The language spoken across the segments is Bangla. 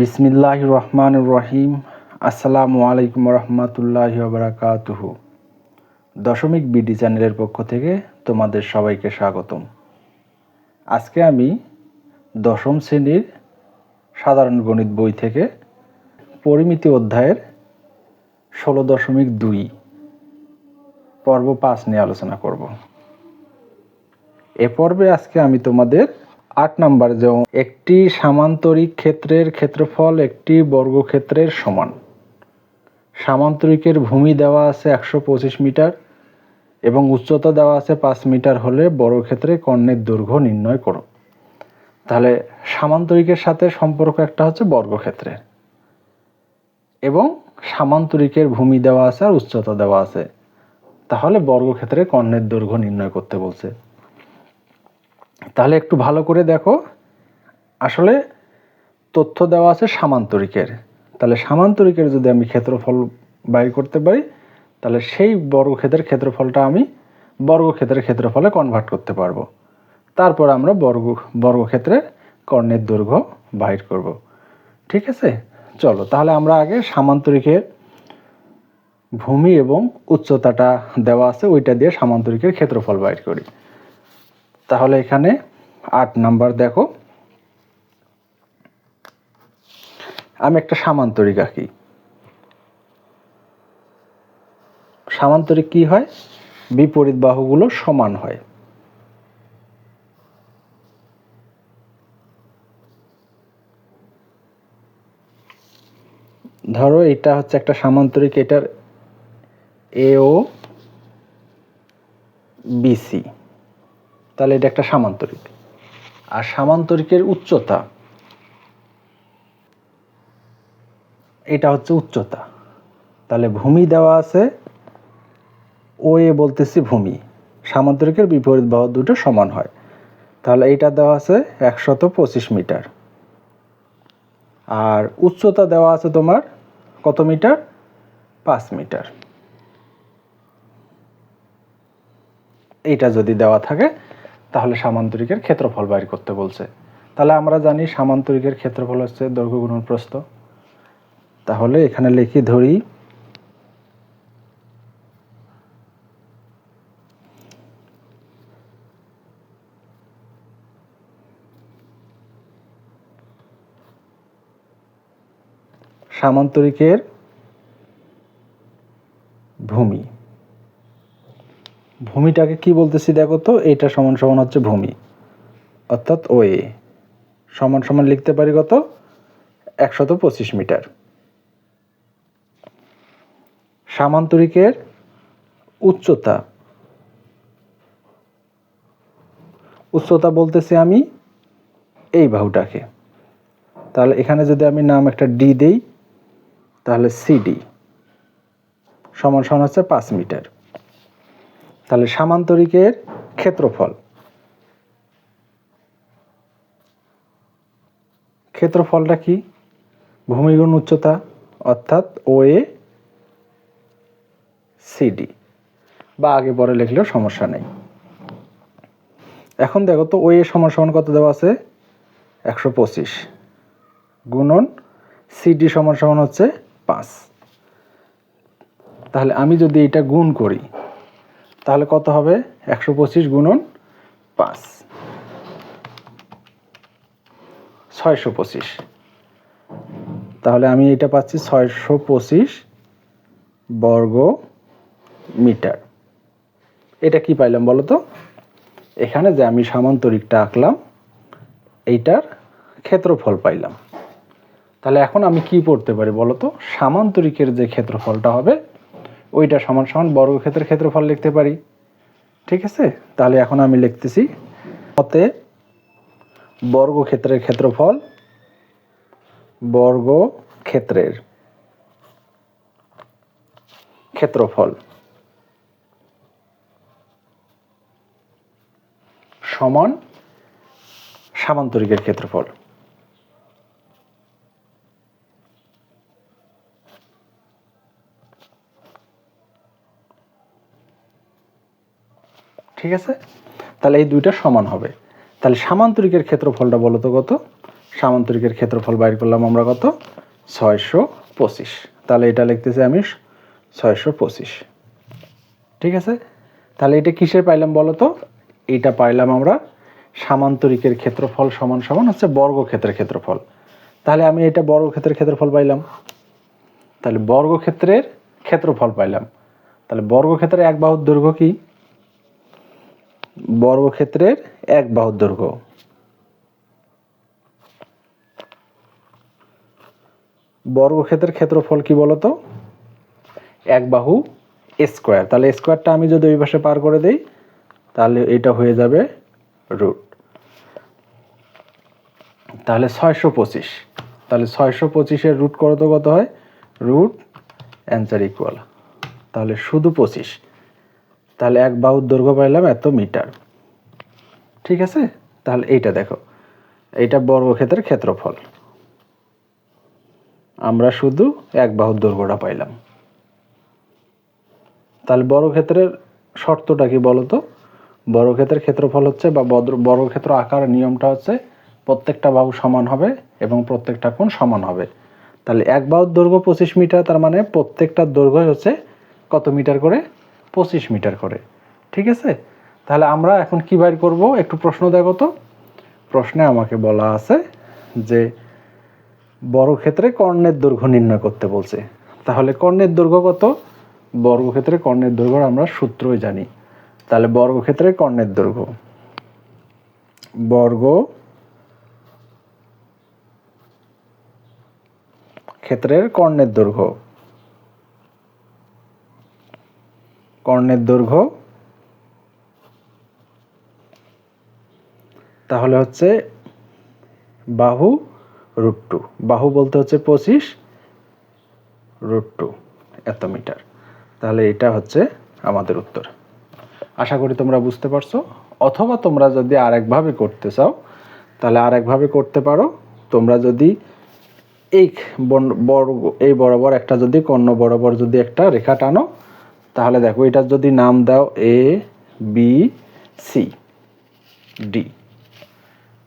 বিসমিল্লাহ রহমান রহিম। আসসালামু আলাইকুম রহমতুল্লাহ বারাকাতুহ। দশমিক বিডি চ্যানেলের পক্ষ থেকে তোমাদের সবাইকে স্বাগতম। আজকে আমি দশম শ্রেণির সাধারণ গণিত বই থেকে পরিমিতি অধ্যায়ের ষোলো দশমিক দুই পর্ব পাঁচ নিয়ে আলোচনা করব। এ পর্বে আজকে আমি তোমাদের আট নাম্বার, যেমন, একটি সামান্তরিক ক্ষেত্রের ক্ষেত্রফল একটি বর্গক্ষেত্রের সমান। সামান্তরিকের ভূমি দেওয়া আছে একশো পঁচিশ মিটার এবং উচ্চতা দেওয়া আছে পাঁচ মিটার হলে বর্গক্ষেত্রে কর্ণের দৈর্ঘ্য নির্ণয় করো। তাহলে সামান্তরিকের সাথে সম্পর্ক একটা হচ্ছে বর্গক্ষেত্রের এবং সামান্তরিকের ভূমি দেওয়া আছে আর উচ্চতা দেওয়া আছে। তাহলে বর্গক্ষেত্রে কর্ণের দৈর্ঘ্য নির্ণয় করতে বলছে। তাহলে একটু ভালো করে দেখো। আসলে তথ্য দেওয়া আছে সামান্তরিকের। তাহলে সামান্তরিকের যদি আমি ক্ষেত্রফল বাইর করতে পারি, তাহলে সেই বর্গক্ষেত্রের ক্ষেত্রফলটা আমি বর্গক্ষেত্রের ক্ষেত্রফলে কনভার্ট করতে পারব। তারপর আমরা বর্গ বর্গক্ষেত্রে কর্ণের দৈর্ঘ্য বাহির করব। ঠিক আছে? চলো, তাহলে আমরা আগে সামান্তরিকের ভূমি এবং উচ্চতাটা দেওয়া আছে, ওইটা দিয়ে সামান্তরিকের ক্ষেত্রফল বাইর করি। তাহলে এখানে আট নাম্বার দেখো। আমি একটা সামান্তরিক আঁকি। সামান্তরিক কি হয়? বিপরীত বাহুগুলো সমান হয়। ধরো এটা হচ্ছে একটা সামান্তরিক, এটার এ ও বিসি তাহলে এটা একটা সামান্তরিক। আর সামান্তরিকের উচ্চতা, এটা হচ্ছে উচ্চতা। তাহলে ভূমি দেওয়া আছে ও এ বলতেছি ভূমি। সামান্তরিকের বিপরীত বাহু দুটো সমান হয়। তাহলে এটা দেওয়া আছে একশত পঁচিশ মিটার। আর উচ্চতা দেওয়া আছে তোমার কত মিটার? পাঁচ মিটার। এইটা যদি দেওয়া থাকে তাহলে সামান্তরিকের ক্ষেত্রফল বাইর করতে বলছে। তাহলে আমরা জানি সামান্তরিকের ক্ষেত্রফল হচ্ছে দৈর্ঘ্য গুণন প্রস্থ। তাহলে এখানে লিখি ধরি, সামান্তরিকের ভূমি ভূমিটাকে কি বলতেছি দেখো তো? এটা সমান সমান হচ্ছে ভূমি। অর্থাৎ ও এ। সমান সমান লিখতে পারি কত? একশত পঁচিশ মিটার। সামান্তরিকের উচ্চতা। উচ্চতা বলতেছি আমি এই বাহুটাকে। তাহলে এখানে যদি আমি নাম একটা ডি দেই, তাহলে সিডি সমান সমান হচ্ছে পাঁচ মিটার। তাহলে সামান্তরিকের ক্ষেত্রফল। ক্ষেত্রফলটা কি? ভূমিগুণ উচ্চতা, অর্থাৎ ও এ সিডি বা আগে পরে লিখলেও সমস্যা নেই। এখন দেখো তো ও এ সমান সমান কত দেওয়া আছে? একশো পঁচিশ। গুণন সিডি সমান সমান হচ্ছে পাঁচ। তাহলে আমি যদি এটা গুণ করি তাহলে কত হবে? একশো পঁচিশ গুণন পাঁচ। ছয়শো পঁচিশ। তাহলে আমি এটা পাচ্ছি ছয়শো পঁচিশ বর্গ মিটার। এটা কি পাইলাম বলো তো? এখানে যে আমি সামান্তরিকটা আঁকলাম, এইটার ক্ষেত্রফল পাইলাম। তাহলে এখন আমি কি পড়তে পারি বলো তো? সামান্তরিকের যে ক্ষেত্রফলটা হবে ওইটা সমান সমান বর্গক্ষেত্রের ক্ষেত্রফল লিখতে পারি। ঠিক আছে? তাহলে এখন আমি লিখতেছি মতে বর্গক্ষেত্রের ক্ষেত্রফল বর্গক্ষেত্রের ক্ষেত্রফল সমান সামান্তরিকের ক্ষেত্রফল। ঠিক আছে? তাহলে এই দুইটা সমান হবে। তাহলে সামান্তরিকের ক্ষেত্রফলটা বলো তো কত? সামান্তরিকের ক্ষেত্রফল বাইর করলাম আমরা কত? ছয়শো পঁচিশ। তাহলে এটা লিখতেছি আমি ছয়শো পঁচিশ। ঠিক আছে? তাহলে এটা কিসের পাইলাম বলো তো? এইটা পাইলাম আমরা সামান্তরিকের ক্ষেত্রফল সমান সমান হচ্ছে বর্গক্ষেত্রের ক্ষেত্রফল। তাহলে আমি এটা বর্গক্ষেত্রের ক্ষেত্রফল পাইলাম। তাহলে বর্গক্ষেত্রের ক্ষেত্রফল পাইলাম। তাহলে বর্গক্ষেত্রের এক বাহুর দৈর্ঘ্য কি? বর্গক্ষেত্রের এক বাহুর দৈর্ঘ্য। বর্গক্ষেত্রের ক্ষেত্রফল কি বলতো? এক বাহু স্কোয়ার। তাহলে স্কোয়ারটা আমি যদি ওই পাশে পার করে দেই, তাহলে এটা হয়ে যাবে রুট। তাহলে ছয়শো পঁচিশ। তাহলে ছয়শো পঁচিশের রুট কত কত হয়? Root answer equal. তাহলে শুধু পঁচিশ। তাহলে এক বাহুর দৈর্ঘ্য পাইলাম এত মিটার। ঠিক আছে? তাহলে এইটা দেখো। এইটা বর্গক্ষেত্রের ক্ষেত্রফল। আমরা শুধু এক বাহুর দৈর্ঘ্যটা পাইলাম। তাহলে বর্গক্ষেত্রের শর্তটা কি বলতো? বর্গক্ষেত্রের ক্ষেত্রফল হচ্ছে বা বর্গক্ষেত্র আকার নিয়মটা হচ্ছে প্রত্যেকটা বাহু সমান হবে এবং প্রত্যেকটা কোণ সমান হবে। তাহলে এক বাহুর দৈর্ঘ্য পঁচিশ মিটার, তার মানে প্রত্যেকটা দৈর্ঘ্য হচ্ছে কত মিটার করে? পঁচিশ মিটার করে। ঠিক আছে? তাহলে আমরা এখন কি বাইর করব? একটু প্রশ্ন দেখো তো। প্রশ্নে আমাকে বলা আছে যে বর্গক্ষেত্রে কর্ণের দৈর্ঘ্য নির্ণয় করতে বলছে। তাহলে কর্ণের দৈর্ঘ্য কত? বর্গক্ষেত্রে কর্ণের দৈর্ঘ্য আমরা সূত্রই জানি। তাহলে বর্গক্ষেত্রে কর্ণের দৈর্ঘ্য। বর্গ ক্ষেত্রের কর্ণের দৈর্ঘ্য। কর্ণের দৈর্ঘ্য। তাহলে হচ্ছে বাহু রুট টু। বাহু বলতে হচ্ছে পঁচিশ রুট টু এত মিটার তাহলে এটা হচ্ছে আমাদের উত্তর। আশা করি তোমরা বুঝতে পারছ। অথবা তোমরা যদি আরেকভাবে করতে চাও, তাহলে আরেকভাবে করতে পারো। তোমরা যদি এই বর্গ, এই বরাবর একটা যদি, কর্ণ বরাবর যদি একটা রেখা টানো তাহলে দেখো এটার যদি নাম দাও এ বি সি ডি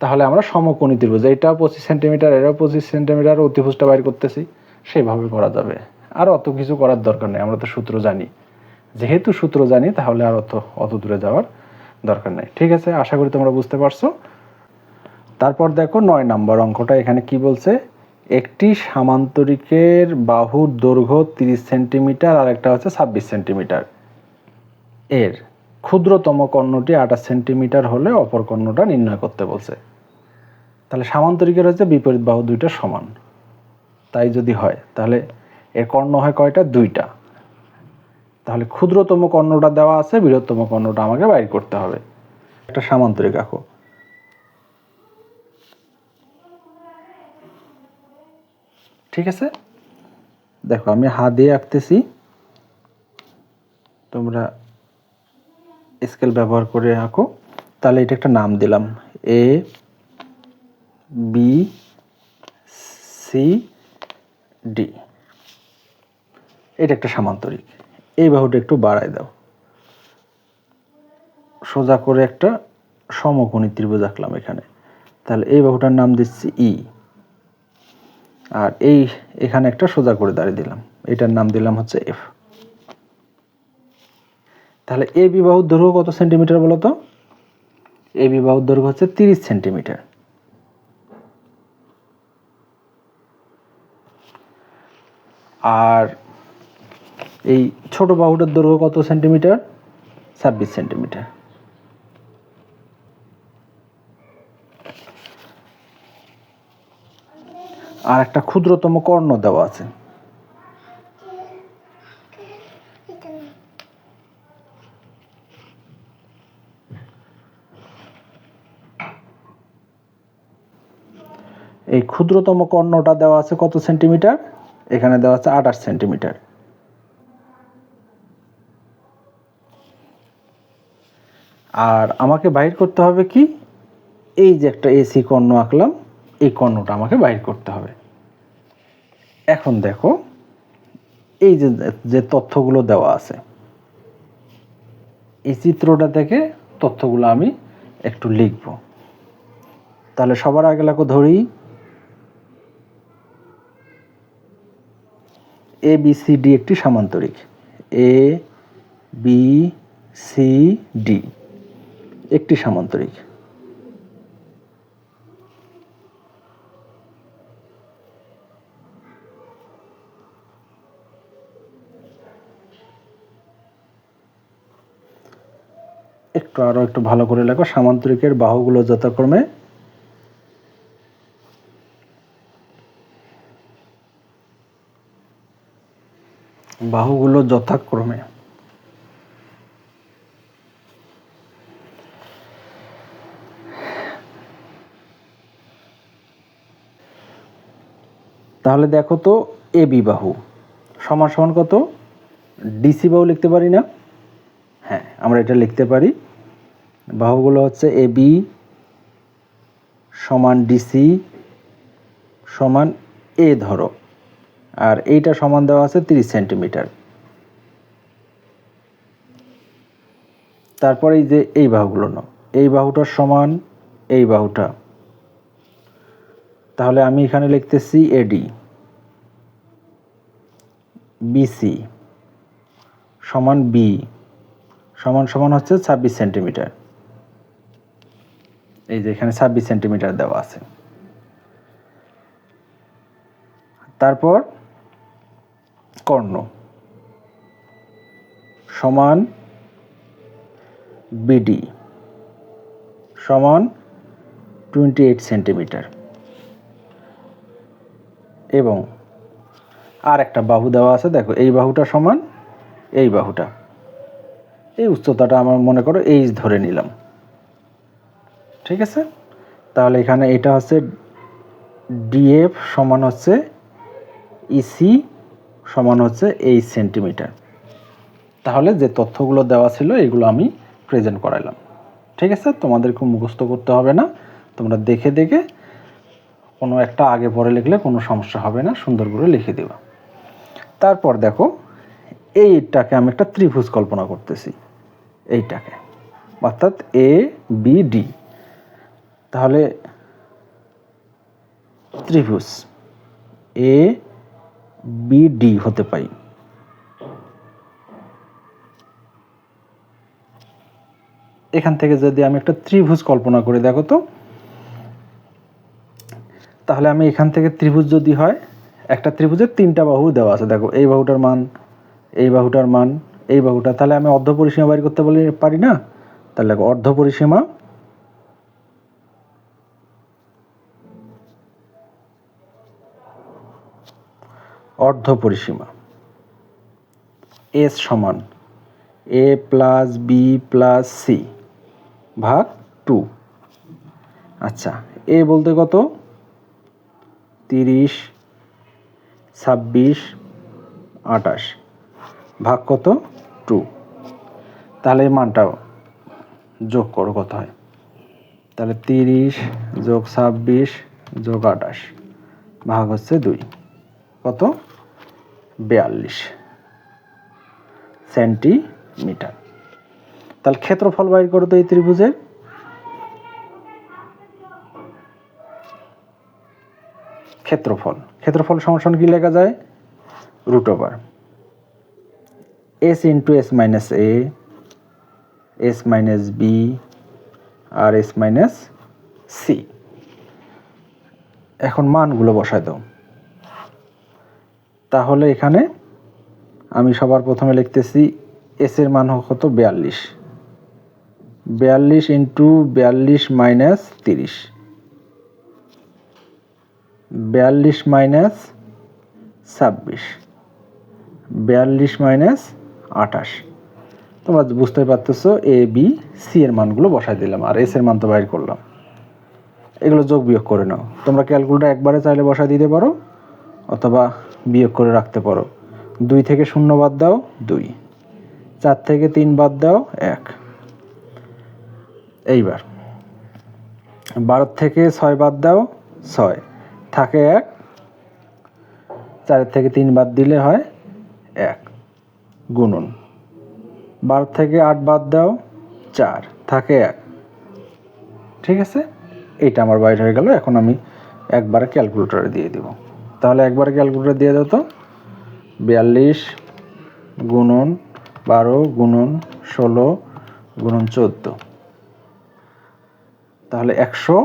তাহলে আমরা সমকোণী ত্রিভুজ এটা পঁচিশ সেন্টিমিটার এটাও পঁচিশ সেন্টিমিটার অতিভুজটা বাইর করতেছি সেভাবে করা যাবে। আর অত কিছু করার দরকার নেই, আমরা তো সূত্র জানি। যেহেতু সূত্র জানি, তাহলে আর অত অত দূরে যাওয়ার দরকার নেই। ঠিক আছে, আশা করি তোমরা বুঝতে পারছ। তারপর দেখো, নয় নাম্বার অঙ্কটা এখানে কি বলছে? একটি সামান্তরিকের বাহুর দৈর্ঘ্য তিরিশ সেন্টিমিটার আর একটা হচ্ছে ছাব্বিশ সেন্টিমিটার। এর ক্ষুদ্রতম কর্ণটি আঠাশ সেন্টিমিটার হলে অপর কর্ণটা নির্ণয় করতে বলছে। তাহলে সামান্তরিকের হচ্ছে বিপরীত বাহু দুইটা সমান। তাই যদি হয়, তাহলে এর কর্ণ হয় কয়টা? দুইটা। তাহলে ক্ষুদ্রতম কর্ণটা দেওয়া আছে, বৃহত্তম কর্ণটা আমাকে বাইর করতে হবে। একটা সামান্তরিক আঁকো। ঠিক আছে? দেখো, আমি হাত দিয়ে আঁকতেছি। তোমরা স্কেল ব্যবহার করে আঁকো। তাহলে এটা একটা নাম দিলাম। এ বি সি ডি এটা একটা সামান্তরিক। এই বাহুটা একটু বাড়ায় দাও। সোজা করে একটা সমকোণী ত্রিভুজ আঁকলাম এখানে। তাহলে এই বাহুটার নাম দিচ্ছি ই আর এই এখানে একটা সোজা করে দাঁড়িয়ে দিলাম। এটার নাম দিলাম হচ্ছে এফ তাহলে এ বিবাহ দৈর্ঘ্য কত সেন্টিমিটার বলো তো? এ বিবাহ দৈর্ঘ্য হচ্ছে তিরিশ সেন্টিমিটার। আর এই ছোট বাহুটার দৈর্ঘ্য কত সেন্টিমিটার? ছাব্বিশ সেন্টিমিটার। আর একটা ক্ষুদ্রতম কর্ণ দেওয়া আছে। এই ক্ষুদ্রতম কর্ণটা দেওয়া আছে কত সেন্টিমিটার? এখানে দেওয়া আছে আঠাশ সেন্টিমিটার। আর আমাকে বাইর করতে হবে কি? এই যে একটা এসি কর্ণ আঁকলাম। এই কর্ণটা আমাকে বাইর করতে হবে। এখন দেখো, এই যে যে তথ্যগুলো দেওয়া আছে, এই চিত্রটা থেকে তথ্যগুলো আমি একটু লিখব। তাহলে সবার আগে লাগো ধরি এ বি সি ডি একটি সামান্তরিক। এ বি সি ডি একটি সামান্তরিক। একটু আরও একটু ভালো করে লেখো। সামান্তরিকের বাহুগুলো যথাক্রমে বাহুগুলো যথাক্রমে। তাহলে দেখো তো, এ বাহু। সমান সমান কত? ডিসি বাহু লিখতে পারি না? হ্যাঁ আমরা এটা লিখতে পারি। বাহুগুলো হচ্ছে এ বি সমান ডিসি সমান এ ধরো। আর এইটা সমান দেওয়া আছে তিরিশ সেন্টিমিটার। তারপরে এই যে এই বাহুগুলো নাও। এই বাহুটার সমান এই বাহুটা। তাহলে আমি এখানে লিখতেছি এডি বিসি সমান বি সমান সমান হচ্ছে ছাব্বিশ সেন্টিমিটার। এই যে এখানে ছাব্বিশ সেন্টিমিটার দেওয়া আছে। তারপর কর্ণ সমান বিডি সমান টোয়েন্টি এইট সেন্টিমিটার। এবং আর একটা বাহু দেওয়া আছে, দেখো, এই বাহুটা সমান এই বাহুটা। এই উচ্চতাটা আমার মনে করো এইচ ধরে নিলাম। ঠিক আছে? তাহলে এখানে এটা হচ্ছে ডিএফ সমান হচ্ছে ইসি সমান হচ্ছে এইচ সেন্টিমিটার তাহলে যে তথ্যগুলো দেওয়া ছিল, এগুলো আমি প্রেজেন্ট করাইলাম। ঠিক আছে? তোমাদেরকে মুখস্থ করতে হবে না। তোমরা দেখে দেখে কোনো একটা আগে পরে লিখলে কোনো সমস্যা হবে না, সুন্দর করে লিখে দেবা। তারপর দেখো, এইটাকে আমি একটা ত্রিভুজ কল্পনা করতেছি। এইটাকে। অর্থাৎ এ বি ডি তাহলে ত্রিভুজ এ বি ডি হতে পাই। এখান থেকে যদি আমি একটা ত্রিভুজ কল্পনা করে, দেখো তো। তাহলে আমি এখান থেকে ত্রিভুজ যদি হয়, একটা ত্রিভুজের তিনটা বাহু দেওয়া আছে। দেখো, এই বাহুটার মান, এই বাহুটার মান, এই বাহুটা। তাহলে আমি অর্ধ পরিসীমা বাইর করতে বলি পারি না? তাহলে দেখো অর্ধ পরিসীমা অর্ধ পরিসীমা এস সমান A plus B plus C ভাগ টু। আচ্ছা এ বলতে কত? তিরিশ, ছাব্বিশ আটাশ ভাগ কত? টু। তাহলে এই মানটা যোগ করো, কত হয়? তাহলে তিরিশ যোগ ছাব্বিশ যোগ আটাশ ভাগ হচ্ছে দুই। কত? বিয়াল্লিশ সেন্টিমিটার। তাহলে ক্ষেত্রফল বাইর করো তো এই ত্রিভুজের। ক্ষেত্রফল। ক্ষেত্রফল সমস্যা কি লেখা যায়? Root over S into S minus A S minus B R S minus C এখন মানগুলো বসায় দাও। তাহলে এখানে আমি সবার প্রথমে লিখতেছি এস এর মান কত? বিয়াল্লিশ। বিয়াল্লিশ ইন্টু বিয়াল্লিশ মাইনাস তিরিশ। বিয়াল্লিশ মাইনাস ছাব্বিশ। বিয়াল্লিশ মাইনাস আঠাশ। তোমরা বুঝতে পারতেছো এ বি সি এর মানগুলো বসাই দিলাম। আর এস এর মান তো বাইর করলাম। এগুলো যোগ বিয়োগ করে নাও। তোমরা ক্যালকুলেটার একবারে চাইলে বসাই দিতে পারো, অথবা বিয়োগ করে রাখতে পারো। দুই থেকে শূন্য বাদ দাও, দুই। চার থেকে তিন বাদ দাও, এক। এইবার। বারো থেকে ছয় বাদ দাও, ছয়। থাকে এক। চারের থেকে তিন বাদ দিলে হয় এক। গুণন। বারো থেকে আট বাদ দাও, চার। থাকে এক। ঠিক আছে? এইটা আমার বাইরে হয়ে গেল। এখন আমি একবারে ক্যালকুলেটরে দিয়ে দিব। তাহলে একবার ক্যালকুলেটর দিয়ে দাও তো। বিয়াল্লিশ গুণন বারো গুণন ষোলো গুণন চোদ্দ। তাহলে একশো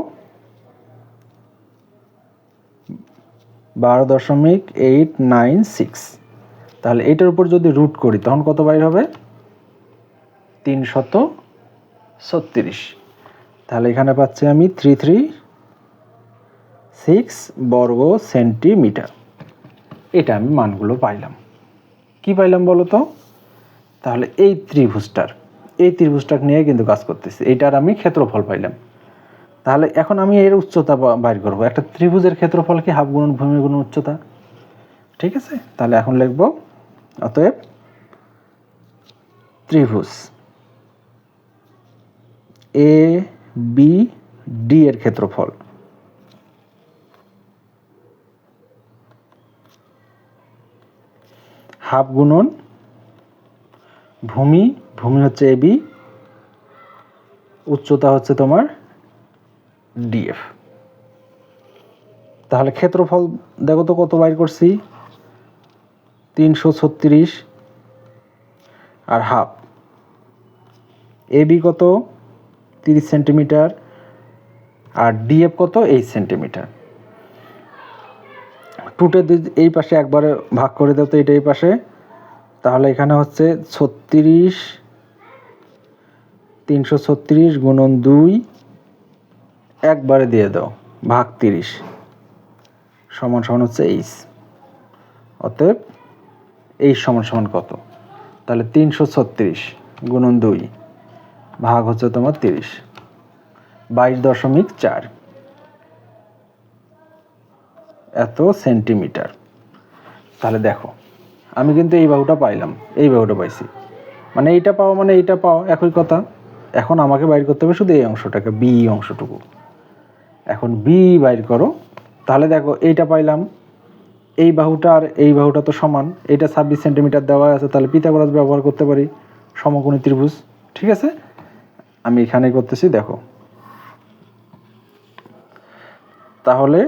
বারো দশমিক এইট নাইন সিক্স। তাহলে এইটার উপর যদি রুট করি, তখন কত বাইর হবে? তিনশত ছত্রিশ। তাহলে এখানে পাচ্ছি আমি থ্রি থ্রি সিক্স বর্গ সেন্টিমিটার এটা আমি মানগুলো পাইলাম। কি পাইলাম বলো তো তাহলে এই ত্রিভুজটার। এই ত্রিভুজটাক নিয়ে কিন্তু কাজ করতেছি। এইটার আমি ক্ষেত্রফল পাইলাম। তাহলে এখন আমি এর উচ্চতা বাইর করব। একটা ত্রিভুজের ক্ষেত্রফল কি হাফ গুণন ভূমি গুণন উচ্চতা? ঠিক আছে? তাহলে এখন লিখব, অতএব ত্রিভুজ এ বি ডি এর ক্ষেত্রফল। হাফ গুণন, ভূমি ভূমি হচ্ছে এবি উচ্চতা হচ্ছে তোমার ডিএফ তাহলে ক্ষেত্রফল দেখো তো কত বাইর করছি? তিনশো ছত্রিশ আর হাফ। এবি কত? তিরিশ সেন্টিমিটার। আর ডিএফ কত? Eight centimeter. টুটে এই পাশে একবারে ভাগ করে দাও তো এটা এই পাশে। তাহলে এখানে হচ্ছে ছত্রিশ, তিনশো ছত্রিশ গুণন দুই, একবারে দিয়ে দাও, ভাগ তিরিশ, সমান সমান হচ্ছে এইচ। অতএব এই সমান সমান কত? তাহলে তিনশো ছত্রিশ গুণন দুই, ভাগ হচ্ছে তোমার তিরিশ, বাইশ দশমিক চার। এত সেন্টিমিটার। তাহলে দেখো, আমি কিন্তু এই বাহুটা পাইলাম, এই বাহুটা পাইছি। মানে এইটা পাওয়া মানে এইটা পাওয়া একই কথা। এখন আমাকে বাইর করতে হবে শুধু এই অংশটাকে বি অংশটুকু। এখন বি বাইর করো, তাহলে দেখো এইটা পাইলাম, এই বাহুটা আর এই বাহুটা তো সমান এইটা ছাব্বিশ সেন্টিমিটার দেওয়া আছে, তাহলে পিথাগোরাস ব্যবহার করতে পারি, সমকোণী ত্রিভুজ, ঠিক আছে? আমি এখানে করতেছি, দেখো। তাহলে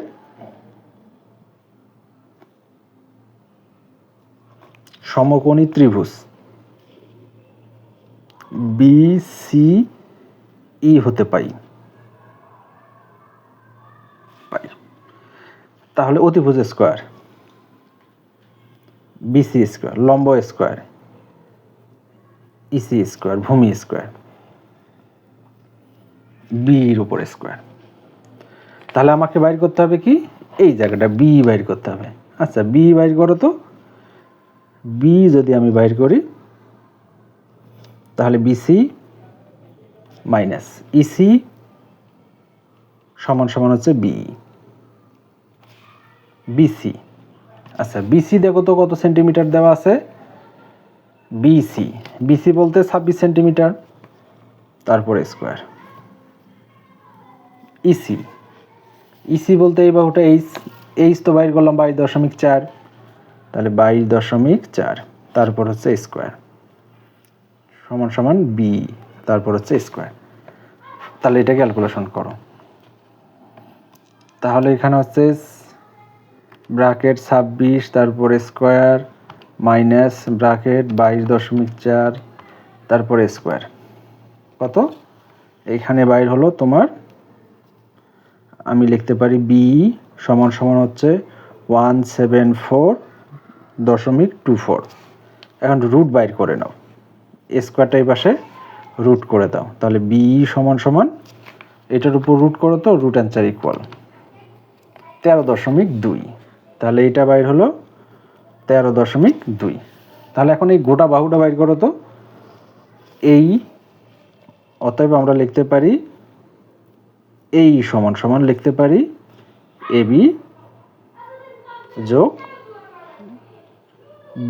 সমকোণী ত্রিভুজ। বি সি ই হতে পাই। পাই। তাহলে অতিভুজ স্কোয়ার। বিসি স্কোয়ার, লম্ব স্কোয়ার। ইসি স্কোয়ার, ভূমি স্কোয়ার। বির উপর স্কোয়ার। তাহলে আমাকে বাইর করতে হবে কি? এই জায়গাটা বি বাইর করতে হবে। আচ্ছা বি বাইর করো তো। বি যদি আমি বাইর করি, তাহলে বিসি মাইনাস ইসি সমান সমান হচ্ছে বি বিসি আচ্ছা বিসি দেখো তো কত সেন্টিমিটার দেওয়া আছে? বিসি বিসি বলতে ছাব্বিশ সেন্টিমিটার তারপরে স্কোয়ার ইসি ইসি বলতে এই বাহুটা এইচ এইচ তো বাইর করলাম বাইশ দশমিক চার। তাহলে বাইশ দশমিক চার, তারপর হচ্ছে স্কোয়ার। সমান সমান বি তারপর হচ্ছে স্কোয়ার। তাহলে এটা ক্যালকুলেশন করো। তাহলে এখানে হচ্ছে ব্রাকেট ছাব্বিশ, তারপর স্কোয়ার মাইনাস ব্রাকেট বাইশ দশমিক চার, তারপরে স্কোয়ার। কত? এইখানে বাইর হলো তোমার, আমি লিখতে পারি বি সমান সমান হচ্ছে ওয়ান সেভেন ফোর দশমিক টু ফোর। এখন রুট বাইর করে নাও। স্কোয়ারটা এই পাশে রুট করে দাও। তাহলে বি সমান সমান, এটার উপর রুট করো তো রুট অ্যান্সার ইকুয়াল তেরো দশমিক দুই। তাহলে এইটা বাইর হলো তেরো দশমিক দুই। তাহলে এখন এই গোটা বাহুটা বাইর করো তো। এই, অতএব আমরা লিখতে পারি, এই সমান সমান লিখতে পারি এ বি যোগ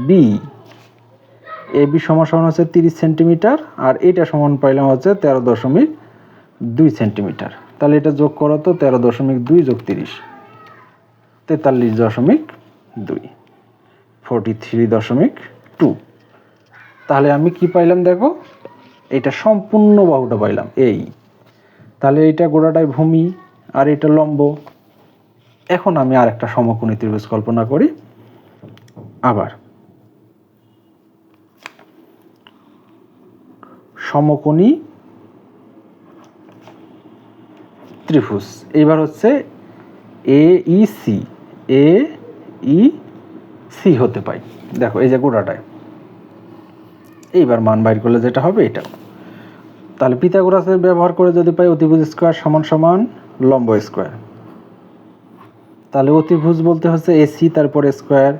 বি এ বি সমান সমান হচ্ছে তিরিশ সেন্টিমিটার, আর এটা সমান পাইলাম হচ্ছে তেরো দশমিক দুই সেন্টিমিটার। তাহলে এটা যোগ করো তো তেরো দশমিক দুই যোগ তিরিশ, তেতাল্লিশ দশমিক দুই ফোরটি থ্রি দশমিক টু তাহলে আমি কি পাইলাম দেখো? এটা সম্পূর্ণ বাহুটা পাইলাম, এই। তাহলে এইটা গোড়াটায় ভূমি, আর এটা লম্ব। এখন আমি আর একটা সমকোণী ত্রিভুজ কল্পনা করি, আবার। সমকোণী ত্রিভুজ। এইবার হচ্ছে এ ই সি এ ই সি হতে পাই। দেখো, এই যে গোড়াটায়। এইবার মান বাইর করলে যেটা হবে এটা। তাহলে পিথাগোরাসের ব্যবহার করে যদি পাই অতিভুজ স্কোয়ার সমান সমান লম্ব স্কোয়ার। তাহলে অতিভুজ বলতে হচ্ছে এসি তারপরে স্কোয়ার,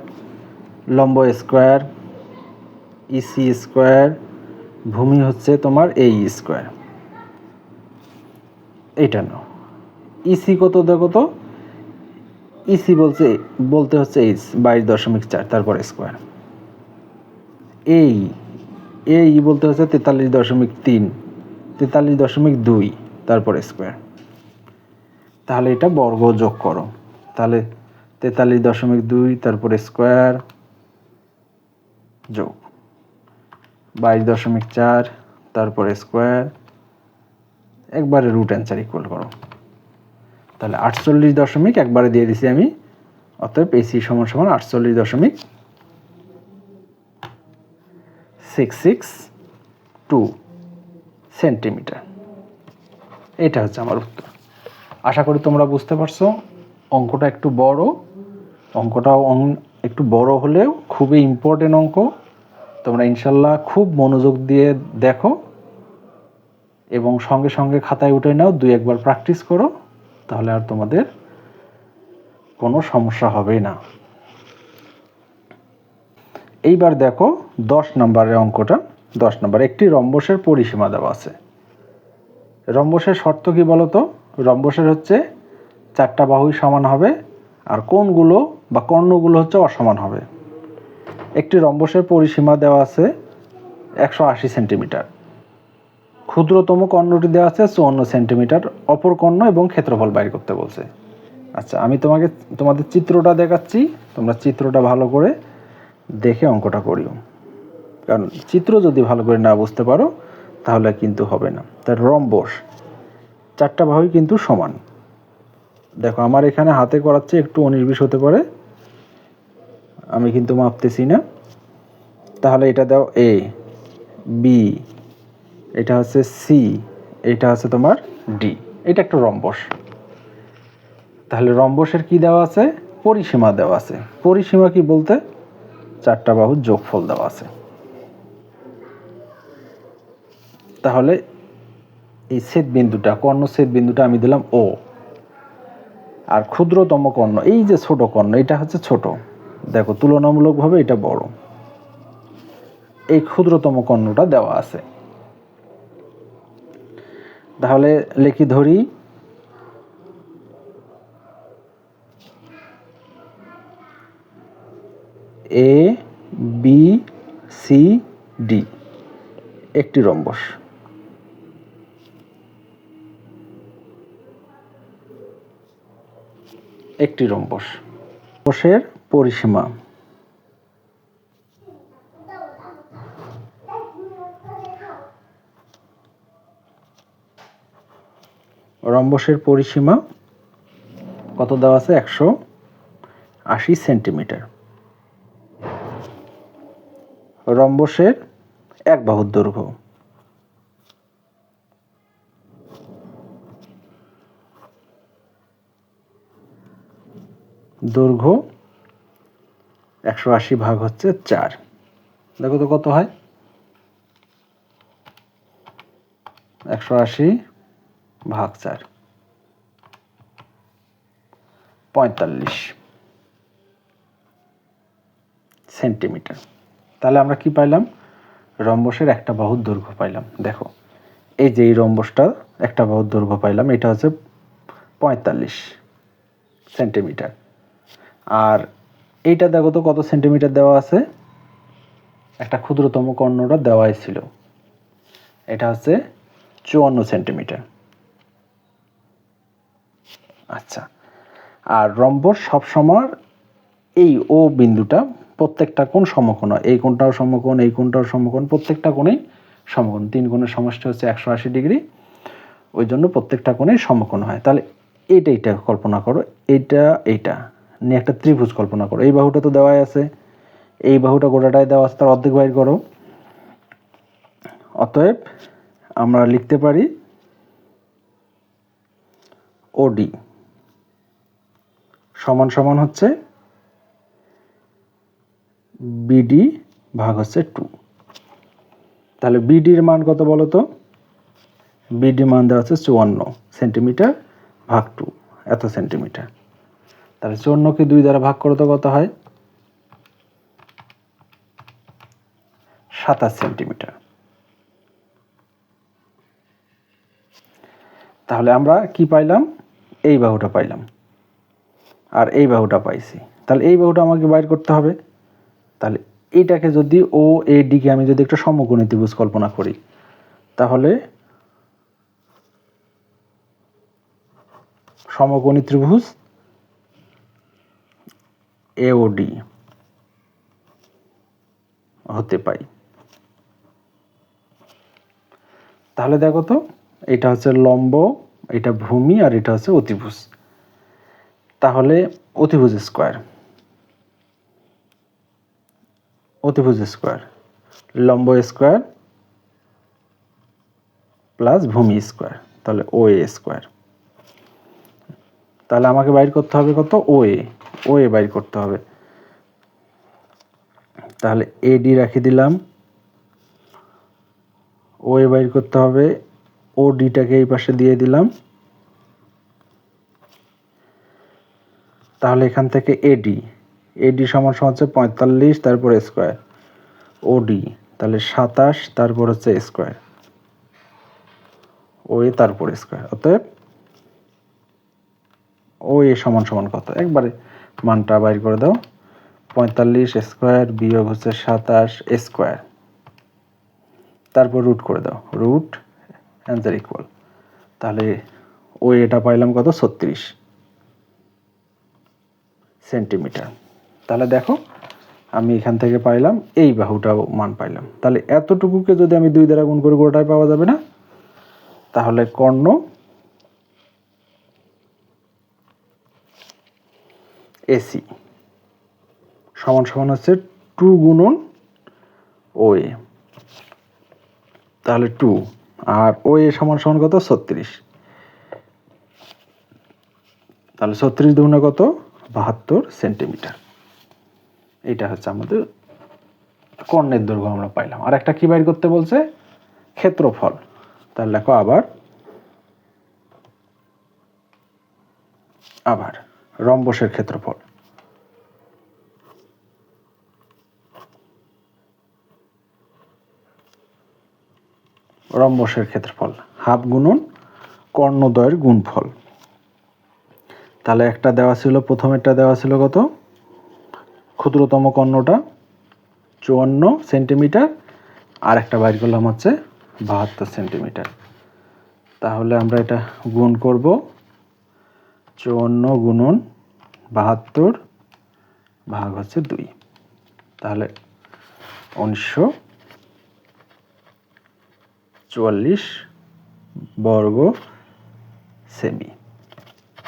লম্ব স্কোয়ার ইসি স্কোয়ার ভূমি হচ্ছে তোমার এই স্কোয়ার এটা নাও। ইসি কত? দেখো তো। ইসি বলছে, বলতে হচ্ছে এইচ বাইশ দশমিক চার, তারপর স্কোয়ার এই এই বলতে হচ্ছে তেতাল্লিশ দশমিক তিন, তেতাল্লিশ দশমিক দুই, তারপর স্কোয়ার তাহলে এটা বর্গ যোগ করো। তাহলে তেতাল্লিশ দশমিক দুই, তারপর স্কোয়ার যোগ। বাইশ দশমিক চার, তারপরে স্কোয়ার, একবারে রুট অ্যান্সার ইকুয়াল করো। তাহলে আটচল্লিশ দশমিক একবারে দিয়ে দিছি আমি, অতএব এসি সমান সমান আটচল্লিশ দশমিক সিক্স সিক্স টু সেন্টিমিটার এটা হচ্ছে আমার উত্তর। আশা করি তোমরা বুঝতে পারছ, অঙ্কটা একটু বড়। অঙ্কটাও একটু বড় হলেও খুবই ইম্পর্টেন্ট অঙ্ক। তোমরা ইনশাল্লাহ খুব মনোযোগ দিয়ে দেখো এবং সঙ্গে সঙ্গে খাতায় উঠে নাও, দুই একবার প্র্যাকটিস করো, তাহলে আর তোমাদের কোনো সমস্যা হবে না। এইবার দেখো দশ নম্বরের অঙ্কটা। দশ নম্বর, একটি রম্বসের পরিসীমা দেওয়া আছে। রম্বসের শর্ত কি বলতো? রম্বসের হচ্ছে চারটা বাহুই সমান হবে, আর কোনগুলো বা কর্ণগুলো হচ্ছে অসমান হবে। একটি রম্বসের পরিসীমা দেওয়া আছে একশো আশি সেন্টিমিটার। ক্ষুদ্রতম কর্ণটি দেওয়া আছে চুয়ান্ন সেন্টিমিটার, অপর কর্ণ এবং ক্ষেত্রফল বাইর করতে বলছে। আচ্ছা আমি তোমাকে, তোমাদের চিত্রটা দেখাচ্ছি, তোমরা চিত্রটা ভালো করে দেখে অঙ্কটা করিও। কারণ চিত্র যদি ভালো করে না বুঝতে পারো, তাহলে কিন্তু হবে না। তার রম্বস, চারটা বাহুই কিন্তু সমান। দেখো, আমার এখানে হাতে করাচ্ছে একটু উনিশ বিশ হতে পারে আমি কিন্তু মাপতেছি না। তাহলে এটা দাও এ বি এটা হচ্ছে সি এটা হচ্ছে তোমার ডি এটা একটা রম্বস। তাহলে রম্বসের কি দেওয়া আছে? পরিসীমা দেওয়া আছে। পরিসীমা কি বলতে? চারটা বাহুর যোগফল দেওয়া আছে। তাহলে এই ছেদ বিন্দুটা কর্ণ ছেদ বিন্দুটা আমি দিলাম ও আর ক্ষুদ্রতম কর্ণ, এই যে ছোট কর্ণ, এটা হচ্ছে ছোট। দেখো, তুলনামূলকভাবে এটা বড়। এই ক্ষুদ্রতম কর্ণটা দেওয়া আছে। তাহলে লেখি ধরি, এ, বি, সি, ডি, একটি রম্বস। একটি রম্বস। রম্বসের পরিসীমা। রম্বসের পরিসীমা কত দেওয়া আছে? একশো আশি সেন্টিমিটার। রম্বসের এক বাহুর দৈর্ঘ্য। দৈর্ঘ্য একশো আশি ভাগ হচ্ছে চার। দেখো তো কত হয়? একশো আশি ভাগ চার। পঁয়তাল্লিশ সেন্টিমিটার। তাহলে আমরা কি পাইলাম? রম্বসের একটা বাহুর দৈর্ঘ্য পাইলাম। দেখো, এই যে এই রম্বসটা একটা বাহুর দৈর্ঘ্য পাইলাম, এটা হচ্ছে পঁয়তাল্লিশ সেন্টিমিটার। আর এইটা দেখো তো কত সেন্টিমিটার দেওয়া আছে? একটা ক্ষুদ্রতম কর্ণটা দেওয়াই ছিল। এটা হচ্ছে চুয়ান্ন সেন্টিমিটার। আচ্ছা আর রম্বস সবসময় এই ও বিন্দুটা প্রত্যেকটা কোণ সমকোণ হয়। এই কোণটাও সমকোণ, এই কোণটাও সমকোণ, প্রত্যেকটা কোণেই সমকোণ। তিন কোণের সমষ্টি হচ্ছে একশো আশি ডিগ্রি। ওই জন্য প্রত্যেকটা কোণেই সমকোণ হয়। তাহলে এইটা এইটা কল্পনা করো। এইটা এইটা। নিয়ে একটা ত্রিভুজ কল্পনা করো। এই বাহুটা তো দেওয়াই আছে। এই বাহুটা গোটাটাই দেওয়া আছে, তার অর্ধেক বাইর করো। অতএব আমরা লিখতে পারি ওডি সমান সমান হচ্ছে বিডি ভাগ হচ্ছে টু তাহলে বিডির মান কত বলো তো? বিডি মান দেওয়া হচ্ছে চুয়ান্ন সেন্টিমিটার ভাগ টু এত সেন্টিমিটার। তাহলে চুয়ান্নকে দুই দ্বারা ভাগ করো তো কত হয়? সাতাশ সেন্টিমিটার। তাহলে আমরা কি পাইলাম? এই বাহুটা পাইলাম। আর এই বাহুটা পাইছি। তাহলে এই বাহুটা আমাকে বাইর করতে হবে। তাহলে এইটাকে যদি ও এ ডিকে আমি যদি একটা সমকোণী ত্রিভুজ কল্পনা করি, তাহলে সমকোণী ত্রিভুজ এ ও ডি হতে পাই। তাহলে দেখো তো, এটা হচ্ছে লম্ব, এটা ভূমি আর এটা হচ্ছে অতিভুজ। তাহলে অতিভুজ স্কোয়ার। অতিভুজ স্কোয়ার। লম্ব স্কোয়ার প্লাস ভূমি স্কোয়ার। তাহলে ও এ স্কোয়ার। তাহলে আমাকে বাইর করতে হবে কত? ও এ ও এ বাইর করতে হবে। তাহলে এডি রাখি দিলাম। ও এ বাইর করতে হবে। ও ডিটাকে এই পাশে দিয়ে দিলাম। তাহলে এখান থেকে এডি এডি সমান সমান হচ্ছে পঁয়তাল্লিশ, তারপর স্কোয়ার ওডি তাহলে সাতাশ, তারপর হচ্ছে স্কোয়ার ও এ তারপর স্কোয়ার অতএব ও এ সমান সমান কত? একবারে মানটা বাইর করে দাও। পঁয়তাল্লিশ স্কোয়ার বিয়োগ হচ্ছে সাতাশ স্কোয়ার। তারপর রুট করে দাও। রুট অ্যান্সার ইকুয়াল তাহলে ও এটা পাইলাম কত? ছত্রিশ সেন্টিমিটার। তাহলে দেখো, আমি এখান থেকে পাইলাম, এই বাহুটাও মান পাইলাম। তাহলে এতটুকুকে যদি আমি দুই দ্বারা গুণ করি গোটায় পাওয়া যাবে না, তাহলে কর্ণ এসি সমান সমান হচ্ছে টু গুণন ও এ তাহলে টু আর ও এ সমান সমান কত? ছত্রিশ। তাহলে ছত্রিশ দুগুণে কত? বাহাত্তর সেন্টিমিটার। এটা হচ্ছে আমাদের কর্ণের দৈর্ঘ্য আমরা পাইলাম। আর একটা কি বাইর করতে বলছে? ক্ষেত্রফল। তাহলে দেখো আবার। আবার। রম্বসের ক্ষেত্রফল। রম্বসের ক্ষেত্রফল। হাফ গুণন কর্ণদ্বয়ের গুণফল। তাহলে একটা দেওয়া ছিল প্রথমেরটা দেওয়া ছিল কত? ক্ষুদ্রতম কর্ণটা চুয়ান্ন সেন্টিমিটার। আর একটা বাইর করলাম হচ্ছে বাহাত্তর সেন্টিমিটার। তাহলে আমরা এটা গুণ করব। চুয়ান্ন গুণন বাহাত্তর ভাগ হচ্ছে দুই। তাহলে উনিশশো চুয়াল্লিশ বর্গ সেমি।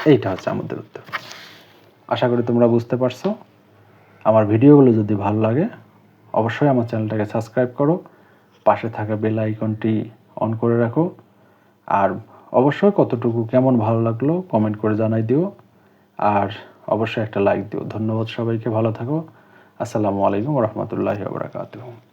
এইটা হচ্ছে আমাদের উত্তর। আশা করি তোমরা বুঝতে পারছ। আমার ভিডিওগুলো যদি ভালো লাগে, অবশ্যই আমার চ্যানেলটাকে সাবস্ক্রাইব করো। পাশে থাকা বেল আইকনটি অন করে রাখো। আর অবশ্যই কতটুকু কেমন ভালো লাগল কমেন্ট করে জানাই দিও। আর অবশ্যই একটা লাইক দিও। ধন্যবাদ সবাইকে, ভালো থাকো। আসসালামু আলাইকুম রহমতুল্লাহি বারাকাতুহু।